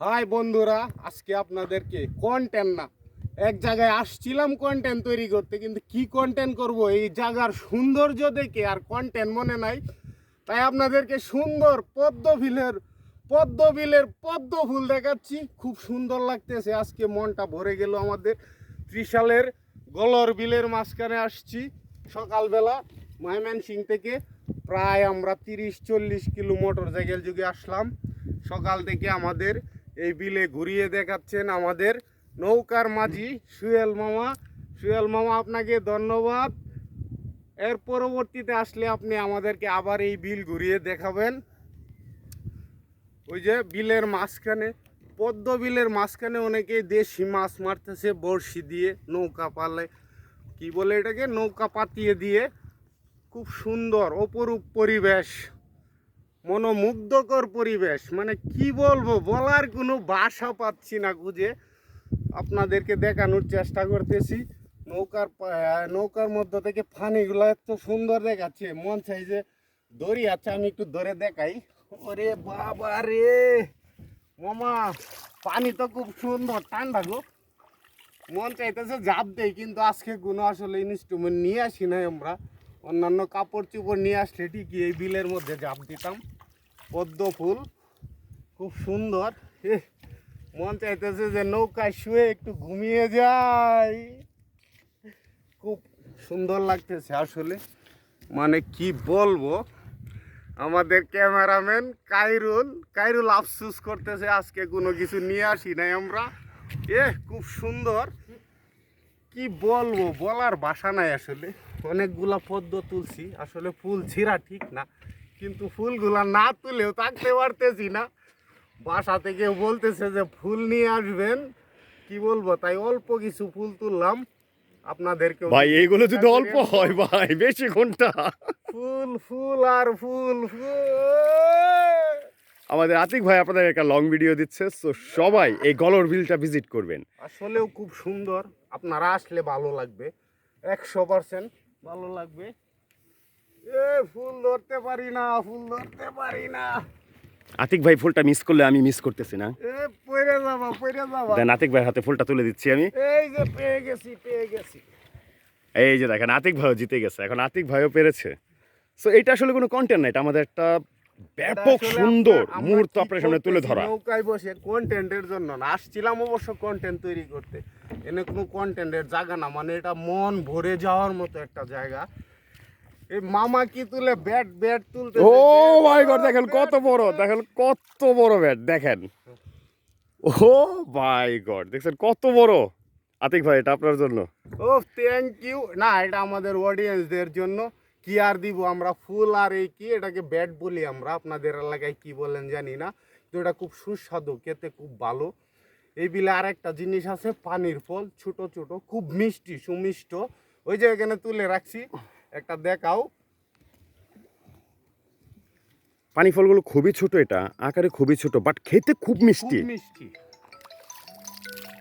High বন্ধুরা, আজকে আপনাদেরকে কন্টেন্ট না। এক জায়গায় আসছিলাম কন্টেন্ট তৈরি করতে, কিন্তু কি কন্টেন্ট করব? এই জায়গার সৌন্দর্য দেখে আর কন্টেন্ট মনে নাই। তাই আপনাদেরকে সুন্দর পদ্ম বিলের পদ্ম পদ্ম ফুল দেখাচ্ছি। খুব সুন্দর লাগতেছে, আজকে মনটা ভরে গেল আমাদের। ত্রিশালের গলর বিলের মাঝখানে আসছি। সকালবেলা ময়মনসিং থেকে প্রায় আমরা তিরিশ চল্লিশ কিলো মোটর সাইকেল যুগে আসলাম। সকাল থেকে আমাদের এই বিলে ঘুরিয়ে দেখাচ্ছেন আমাদের নৌকার মাঝি সুয়েল মামা। সুয়েল মামা, আপনাকে ধন্যবাদ। এর পরবর্তীতে আসলে আপনি আমাদেরকে আবার এই বিল ঘুরিয়ে দেখাবেন। ওই যে বিলের মাঝখানে, পদ্ম বিলের মাঝখানে অনেকে দেশি মাছ মারতেছে, বড়শি দিয়ে নৌকা পালে। কি বলে এটাকে? নৌকা পাতিয়ে দিয়ে। খুব সুন্দর, অপরূপ পরিবেশ। মনোমুগ্ধকর পরিবেশ। মানে কি বলব, বলার কোনো ভাষা পাচ্ছি না খুঁজে। আপনাদেরকে দেখানোর চেষ্টা করতেছি। নৌকার নৌকার মধ্যে থেকে ফানিগুলো এত সুন্দর দেখাচ্ছে, মন চাই যে দড়ি আছে, আমি একটু ধরে দেখাই। ওরে বাবা রে! মামা, পানি তো খুব সুন্দর, ঠান্ডা গো। মন চাইতেছে জাপ দেয় কিন্তু আজকে কোনো আসলে ইনস্ট্রুমেন্ট নিয়ে আসি নাই আমরা। অন্যান্য কাপড় চোপড় নিয়ে আসলে ঠিকই এই বিলের মধ্যে জাপ দিতাম। পদ্ম ফুল। খুব সুন্দর। মন চাইতেছে যে নৌকায় শুয়ে একটু ঘুমিয়ে যাই। খুব সুন্দর লাগতেছে আসলে। মানে কি বলব? আমাদের ক্যামেরাম্যান কাইরুল কাইরুল আফসুস করতেছে আজকে কোনো কিছু নিয়ে আসি নাই আমরা। এ খুব সুন্দর। কি বলব? বলার বাসা নাই আসলে। অনেকগুলা পদ্ম তুলছি। আসলে ফুল ছিঁড়া ঠিক না। কিন্তু ফুলগুলা না তুলেও থাকতে পারতেছি না। বাসা থেকে বলতেছে যে ফুল নিয়ে আসবেন। কি বলব তাই অল্প কিছু ফুল তুললাম। আপনাদেরকে ভাই এইগুলো যদি অল্প হয় ভাই বেশি ঘণ্টা ফুল ফুল আর ফুল ফুল। আমাদের আতিক ভাই আপনাদের একটা লং ভিডিও দিচ্ছে। তো সবাই এই গলর বিলটা ভিজিট করবেন। আসলেও খুব সুন্দর। আপনারা আসলে ভালো লাগবে। একশো পার্সেন্ট ভালো লাগবে। এ ফুল ধরতে পারি না ফুল ধরতে পারি না। আতিক ভাই ফুলটা মিস করলে আমি মিস করতেছি না। এ পড়ে যাবা পড়ে যাবা। দেন আতিক ভাইয়ের হাতে ফুলটা তুলে দিচ্ছি আমি। এই যে পেয়ে গেছি পেয়ে গেছি। এই যে দেখেন আতিক ভাইও জিতে গেছে। এখন আতিক ভাইও পেরেছে। সো এটা আসলে কোনো কন্টেন্ট না এটা আমাদের একটা ব্যাপক সুন্দর মুহূর্ত আপনার সামনে তুলে ধরা। নৌকায় বসে কন্টেন্টের জন্য না। আসছিলাম অবশ্য কন্টেন্ট তৈরি করতে। এনে কোনো কন্টেন্টের জায়গা না মানে এটা মন ভরে যাওয়ার মতো একটা জায়গা। এই মামা কি তুলে ব্যাট ব্যাট তুলতে ও মাই গড দেখেন কত বড় দেখেন কত বড় ব্যাট দেখেন। ও মাই গড দেখছেন কত বড়। আতিক ভাই এটা আপনার জন্য। ও থ্যাংক ইউ না এটা আমাদের অডিয়েন্সদের জন্য। কি আর দিব আমরা? ফুল আর এই কি? এটাকে ব্যাট বলি আমরা। আপনাদের এলাকায় কি বলেন জানি না। তো এটা খুব সুস্বাদু খেতে খুব ভালো। এই বিলে আর একটা জিনিস আছে পানির ফল ছোট ছোট খুব মিষ্টি সুমিষ্ট। ওই যে এখানে তুলে রাখছি। একটা দেখাও। পানি ফলগুলো খুবই ছোট এটা আকারে খুবই ছোট বাট খেতে খুব মিষ্টি। মিষ্টি।